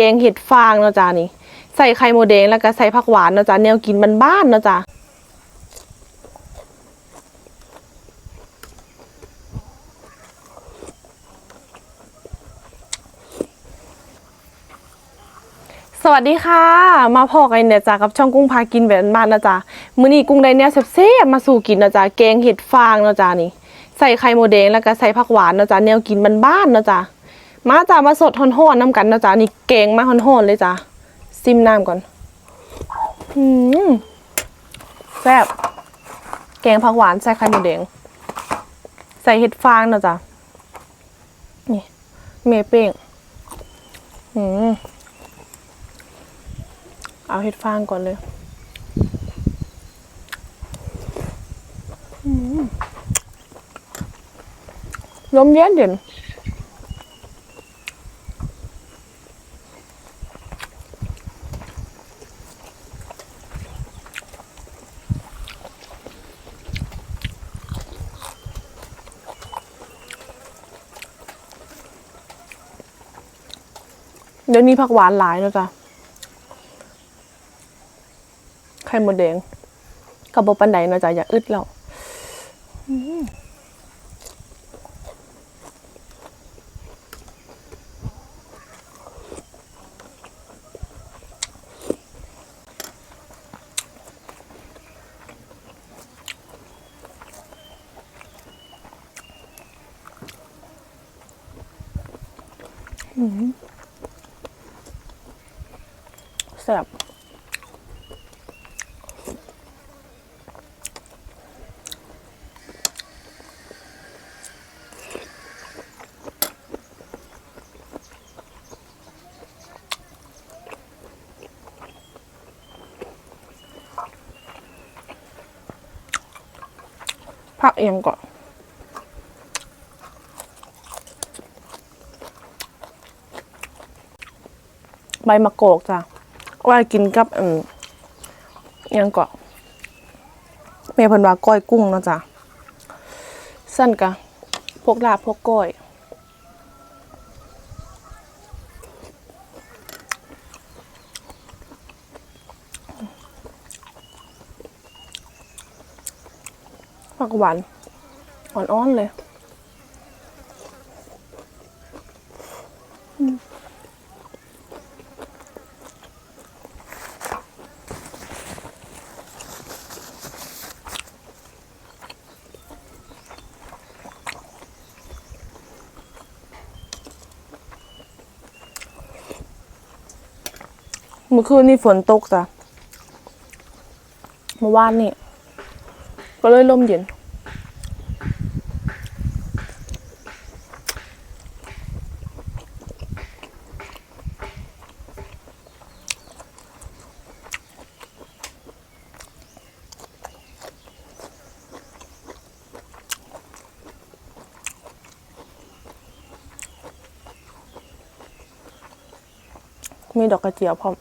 แกงเห็ดฟางเนาะจ้านี่ ใส่ไข่โมดแดงแล้วก็ใส่ผักหวานเนาะจ้าแนวกินบ้านๆเนาะจ้าสวัสดีค่ะ มาพอกันเนี่ยจ้ากับช่องกุ้งพากินแบบบ้านๆนะจ้ามื้อนี้กุ้งได้เนี่ยแซ่บๆมาสู่กินนะจ้าแกงเห็ดฟางเนาะจ้านี่ ใส่ไข่โมดแดงแล้วก็ใส่ผักหวานเนาะจ้าแนวกินบ้านๆเนาะจ้า มาจ้ามาสดฮ้อนๆน้ำกันนะจ้านี่แกงมาฮ้อนๆเลยจ้าซิมน้ำก่อนอืมแซ่บแกงผักหวานใส่ไข่หมูแดงใส่เห็ดฟางนะจ้ะนี่เมเป้งอืมเอาเห็ดฟางก่อนเลยอืมลมเย็นเย็น ดี๋ยวนี้ผักหวานหลายนะจ้ะไข่มดแดงกับบปันไดนะจ้ะอย่าอึดแล้วอืม แซ่บผักเองก่อนใบมะกอกจ้ะ ว่ากินกับอืมเอียงก่อนเมย์เพันว่าก้อยกุ้งเนาะจ้ะสั้นกะพวกลาบพวกก้อยผักหวานอ่อนๆเลย เมื่อคืนนี่ฝนตกจ้ะเมื่อวานนี่ ก็เลยลมเย็น มีดอกกระเจียวพร้อม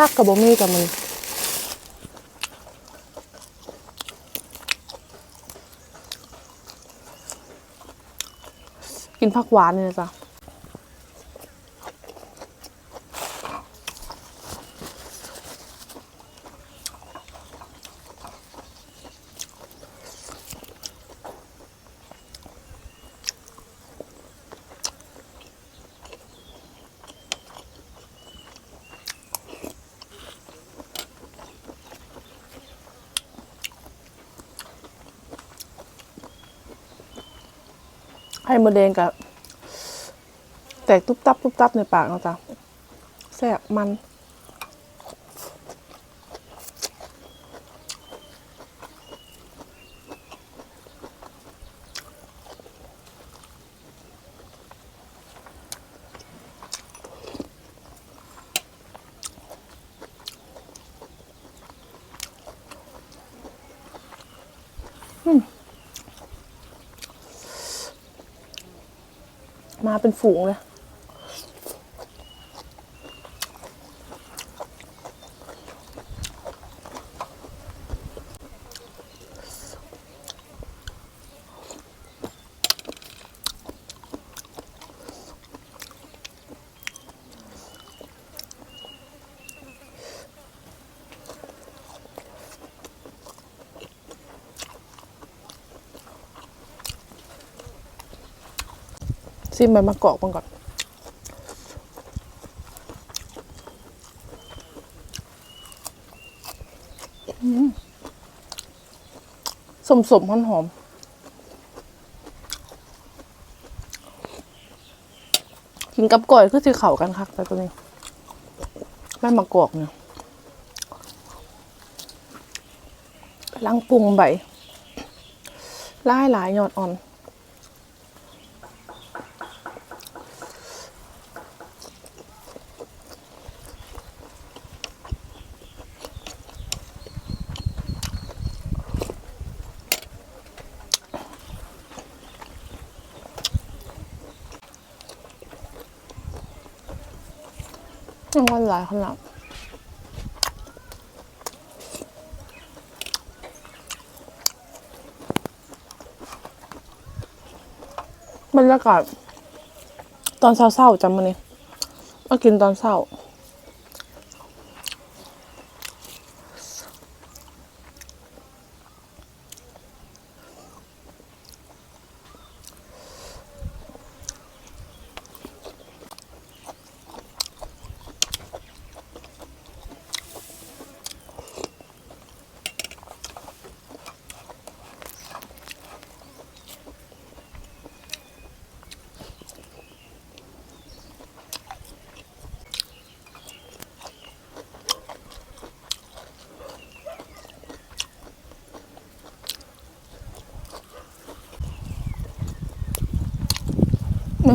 พักกับบ่มีกับมันกินผักหวานเลยจ้ะ ให้มดแดงกับ แตกตุ๊บตับตุ๊บตับในปากเนาะจ้ะแซ่บมัน มาเป็นฝูงเลย ซิมใบมะกอกมันก่อนสมสมหอมหอมกินกับก่อยคือสีเข่ากันคักแต่ตัวนี้แม่มะกอกเนี่ยกำลังปรุงใบหลายหลายยอดอ่อน ยังวันหลายขนาดบรรยากาศตอนเศร้าๆจำมันนี่มากินตอนเศร้า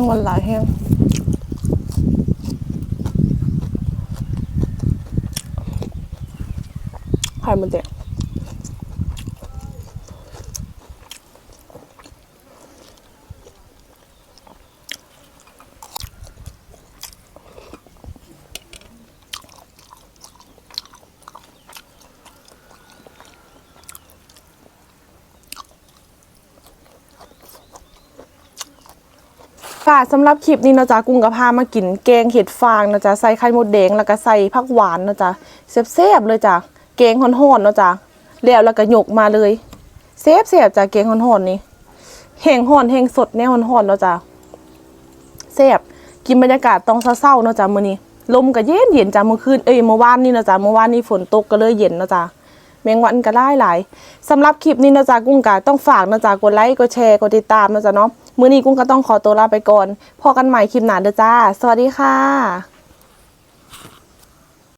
แม่งวันหลายแห้งไข่มันแดง ค่ะสำหรับคลิปนี้นะจ๊ะกุ้งกระพามากินแกงเห็ดฟางนะจ๊ะใส่ไข่มดแดงแล้วก็ใส่ผักหวานนะจ๊ะเซฟๆเลยจ้ะแกงห่อนๆนะจ๊ะแล้วแล้วก็หยกมาเลยเซฟเสียบจ้ะแกงห่อนๆนี่แห้งห่อนแห้งสดแน่ห่อนๆเนาะจ๊ะเซฟกินบรรยากาศตอนเศร้าๆเนาะจ๊ะมื้อนี้ลมก็เย็นเย็นจ้ะเมื่อคืนเอ้ยเมื่อวานนี่นะจ๊ะเมื่อวานนี้ฝนตกก็เลยเย็นเนาะจ๊ะ แมงวันก็ได้หลายสำหรับคลิปนี้นะจ๊ะกุ้งกาต้องฝากนะจ๊ะกดไลค์กดแชร์กดติดตามนะจ๊ะเนาะมื้อนี้กุ้งก็ต้องขอตัวลาไปก่อนพอกันใหม่คลิปหน้าเด้อจ้า สวัสดีค่ะ